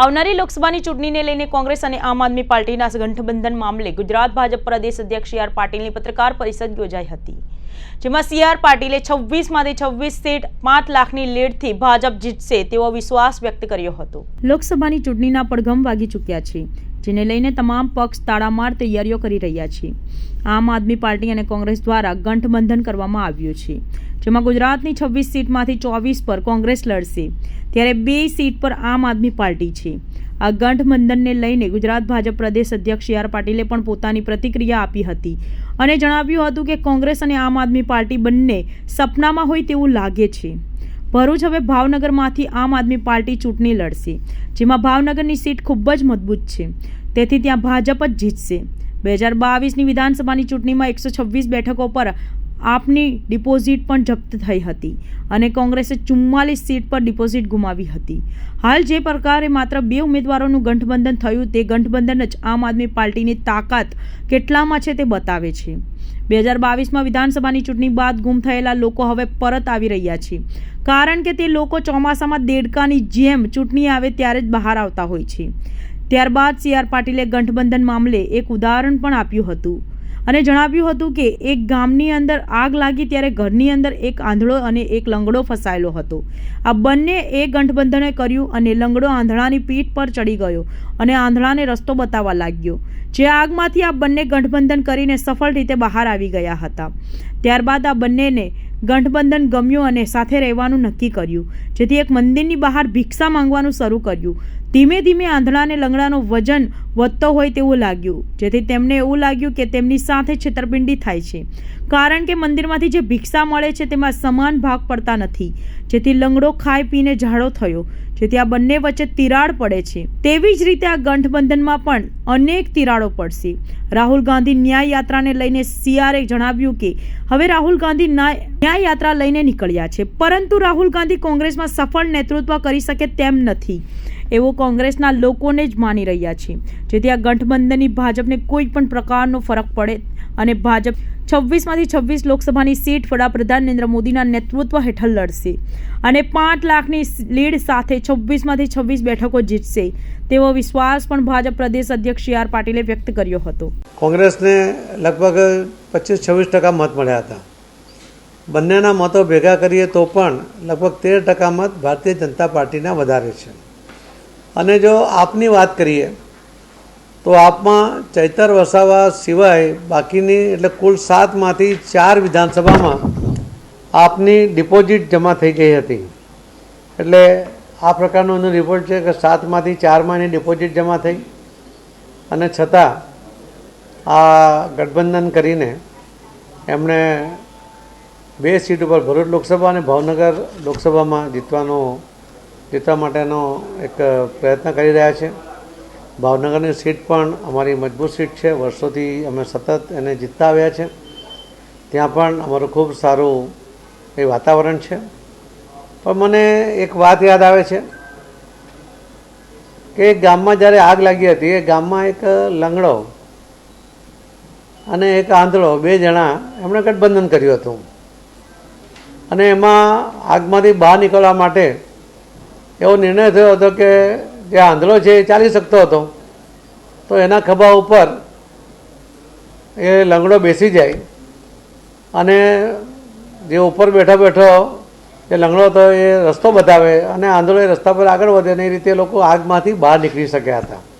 આવનારી લોકસભાની ચૂંટણીને લઈને કોંગ્રેસ અને આમ આદમી પાર્ટીના ગઠબંધન મામલે ગુજરાત ભાજપ પ્રદેશ અધ્યક્ષ સી આર પાટીલની પત્રકાર પરિષદ યોજાઈ હતી. જેમાં સી આર પાટીલે છવ્વીસમાંથી છવ્વીસ સીટ, પાંચ લાખની લીડથી ભાજપ જીતશે તેવો વિશ્વાસ વ્યક્ત કર્યો હતો. લોકસભાની ચૂંટણીના પડઘમ વાગી ચૂક્યા છે, જેને લઈને તમામ પક્ષ તાળામાર તૈયારીઓ કરી રહ્યા છે. આમ આદમી પાર્ટી અને કોંગ્રેસ દ્વારા ગઠબંધન કરવામાં આવ્યું છે. જેમાં ગુજરાતની છવ્વીસ સીટમાંથી ચોવીસ પર કોંગ્રેસ લડશે. ત્યારે બે સીટ પર આમ આદમી પાર્ટી છે. આ ગઠબંધનને લઈને ગુજરાત ભાજપ પ્રદેશ અધ્યક્ષ સી આર પાટીલે પણ પોતાની પ્રતિક્રિયા આપી હતી અને જણાવ્યું હતું કે કોંગ્રેસ અને આમ આદમી પાર્ટી બંને સપનામાં હોય તેવું લાગે છે. ભરૂચ હવે ભાવનગરમાંથી આમ આદમી પાર્ટી ચૂંટણી લડશે, જેમાં ભાવનગરની સીટ ખૂબ જ મજબૂત છે. તેથી ત્યાં ભાજપ જ જીતશે. બે હજાર બાવીસની વિધાનસભાની ચૂંટણીમાં એકસો છવ્વીસ બેઠકો પર આપની ડિપોઝિટ પણ જપ્ત થઈ હતી અને કોંગ્રેસે ચુમ્માલીસ સીટ પર ડિપોઝિટ ગુમાવી હતી. હાલ જે પ્રકારે માત્ર બે ઉમેદવારોનું ગઠબંધન થયું તે ગઠબંધન જ આમ આદમી પાર્ટીની તાકાત કેટલામાં છે તે બતાવે છે. બે હજાર બાવીસમાં વિધાનસભાની ચૂંટણી બાદ ગુમ થયેલા લોકો હવે પરત આવી રહ્યા છે. કારણ કે તે લોકો ચોમાસામાં દેડકાની જેમ ચૂંટણી આવે ત્યારે જ બહાર આવતા હોય છે. ત્યારબાદ સી આર પાટીલે ગઠબંધન મામલે એક ઉદાહરણ પણ આપ્યું હતું. અને જણાવ્યું હતું કે એક ગામની અંદર આગ લાગી ત્યારે ઘરની અંદર એક આંધળો અને એક લંગડો ફસાયેલો હતો. આ બંને એ ગંઠબંધને કર્યું અને લંગડો આંધળાની પીઠ પર ચડી ગયો અને આંધળાને રસ્તો બતાવવા લાગ્યો. જે આગમાંથી આ બંને ગઠબંધન કરીને સફળ રીતે બહાર આવી ગયા હતા. ત્યારબાદ આ બંનેને ગઠબંધન ગમ્યું અને સાથે રહેવાનું નક્કી કર્યું. જેથી એક મંદિરની બહાર ભિક્ષા માંગવાનું શરૂ કર્યું. ધીમે ધીમે આંધળાને લંગડાનો વજન વધતો હોય તેવું લાગ્યું. જેથી તેમને એવું લાગ્યું કે તેમની સાથે છેતરપિંડી થાય છે. કારણ કે મંદિરમાંથી જે ભિક્ષા મળે છે તેમાં સમાન ભાગ પડતા નથી. જેથી લંગડો ખાઈ પીને ઝાડો થયો. જેથી આ બંને વચ્ચે તિરાડ પડે છે. તેવી જ રીતે આ ગઠબંધનમાં પણ અનેક તિરાડો પડશે. રાહુલ ગાંધી ન્યાય યાત્રાને લઈને સીઆરએ જણાવ્યું કે, હવે રાહુલ ગાંધી ન્યાય યાત્રા લઈને નીકળ્યા છે. પરંતુ રાહુલ ગાંધી કોંગ્રેસમાં સફળ નેતૃત્વ કરી શકે તેમ નથી. એવું કોંગ્રેસના લોકોને જ માની રહ્યા છે. જેથી આ ગઠબંધનની ભાજપને કોઈ પણ પ્રકારનો ફરક પડે અને ભાજપ છવ્વીસમાંથી છવ્વીસ લોકસભાની સીટ વડાપ્રધાન નરેન્દ્ર મોદીના નેતૃત્વ હેઠળ લડશે અને પાંચ લાખની લીડ સાથે છવ્વીસમાંથી છવ્વીસ બેઠકો જીતશે તેવો વિશ્વાસ પણ ભાજપ પ્રદેશ અધ્યક્ષ સી આર પાટીલે વ્યક્ત કર્યો હતો. કોંગ્રેસને લગભગ પચીસ છવ્વીસ ટકા મત મળ્યા હતા. બંનેના મતો ભેગા કરીએ તો પણ લગભગ તેર ટકા મત ભારતીય જનતા પાર્ટીના વધારે છે. અને જો આપની વાત કરીએ, તો આપમાં ચૈતર વસાવા સિવાય બાકીની એટલે કુલ સાતમાંથી ચાર વિધાનસભામાં આપની ડિપોઝિટ જમા થઈ ગઈ હતી. એટલે આ પ્રકારનો એનો રિપોર્ટ છે કે સાતમાંથી ચારમાં એની ડિપોઝિટ જમા થઈ. અને છતાં આ ગઠબંધન કરીને એમણે બે સીટ ઉપર ભરૂચ લોકસભા અને ભાવનગર લોકસભામાં જીતવાનો જીતવા માટેનો એક પ્રયત્ન કરી રહ્યા છે. ભાવનગરની સીટ પણ અમારી મજબૂત સીટ છે. વર્ષોથી અમે સતત એને જીતતા આવ્યા છે. ત્યાં પણ અમારું ખૂબ સારું એ વાતાવરણ છે. પણ મને એક વાત યાદ આવે છે કે ગામમાં જ્યારે આગ લાગી હતી, એ ગામમાં એક લંગડો અને એક આંધળો, બે જણા એમણે ગઠબંધન કર્યું હતું. અને એમાં આગમાંથી બહાર નીકળવા માટે એવો નિર્ણય થયો હતો કે જે આંધળો છે એ ચાલી શકતો હતો. તો એના ખભા ઉપર એ લંગડો બેસી જાય અને જે ઉપર બેઠો બેઠો એ લંગડો હતો એ રસ્તો બતાવે અને આંધળો એ રસ્તા પર આગળ વધે અને એ રીતે લોકો આગમાંથી બહાર નીકળી શક્યા હતા.